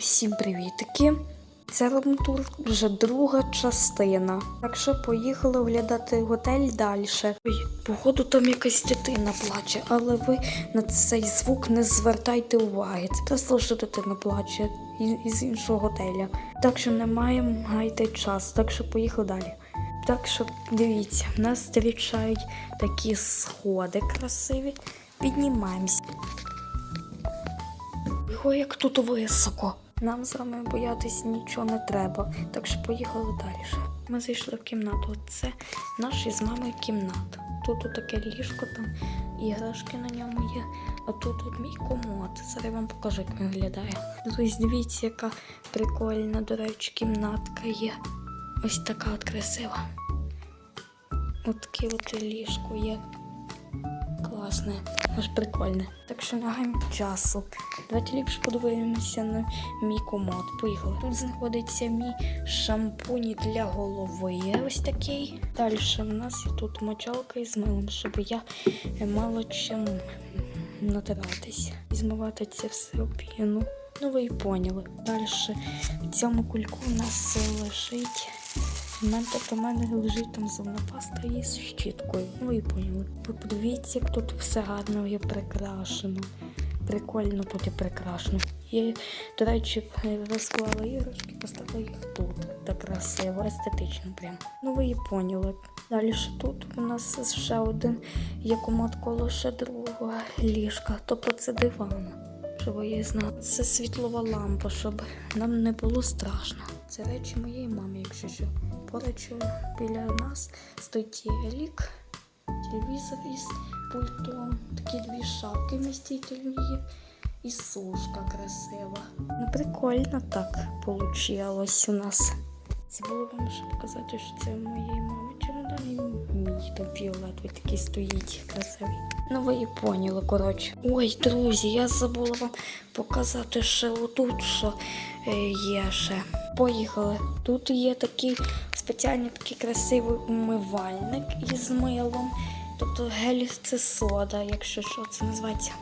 Всім привітики! Це ромтур вже друга частина. Так що поїхали оглядати готель далі. Ой, походу там якась дитина плаче, але ви на цей звук не звертайте уваги. Це просто що дитина плаче із, іншого готеля. Так що не маємо гайти час, так що поїхали далі. Так що дивіться, нас зустрічають такі сходи красиві. Піднімаємося. Ой, як тут високо. Нам з вами боятись нічого не треба, так що поїхали далі. Ми зайшли в кімнату. Це наша з мамою кімната. Тут таке ліжко, там іграшки на ньому є. А тут от мій комод. Зараз я вам покажу, як він виглядає. Друзі, дивіться, яка прикольна, до речі, кімнатка є. Ось така от красива. От таке от ліжко є. Класне, аж прикольне. Так що не гаємо часу. Давайте ліпше подивимося на мій комод. Поїхали. Тут знаходиться мій шампунь для голови. Ось такий. Далі в нас є тут мочалка із милом, щоб я мало чим натиратись. І змивати це все об піну. Ну ви і поняли. Далі в цьому кульку у нас лежить. У мене так у мене лежить там зубна паста із щіткою. Ну ви поняли. Подивіться, як тут все гарно є прикрашено. Прикольно тут і прикрашено. Я, до речі, розклала іграшки, поставила їх тут. Так красиво, естетично прям. Ну ви і поняли. Далі ж тут у нас ще один є комод коло ще другого ліжка. Тобто це диван. Щоб я знала. Це світлова лампа, щоб нам не було страшно. Це речі моєї мами, якщо що. Поруч біля нас стоїть лік, телевізор із пультом, такі дві шапки вмістительні є і сушка красива. Ну, прикольно так получилось у нас. Забула вам ще показати, що це моєї мами чемодан і мій там фіолетовий такий стоїть красивий. Ну ви і поняли, коротше. Ой, друзі, я забула вам показати ще отут, що е, є ще. Поїхали. Тут є такий спеціальний такий красивий умивальник із милом. Тобто гель це сода, якщо що це називається.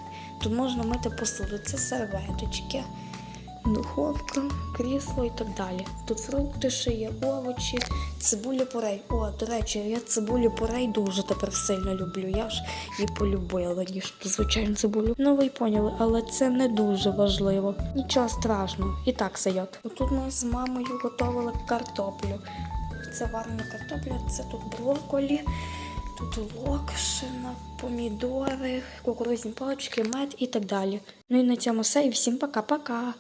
Тут можна мити посуду, це серветочки, духовка, крісло і так далі. Тут фрукти ще є, овочі, цибулі порей. О, до речі, я цибулю порей дуже тепер сильно люблю. Я ж її полюбила, ніж звичайну цибулю. Ну ви поняли, але це не дуже важливо. Нічого страшного, і так сойдет. Отут ми з мамою готували картоплю. Це варена картопля, це тут брокколі. Тут локшина, помідори, кукурузні палички, мед і так далі. Ну і на цьому все. І всім пока-пока.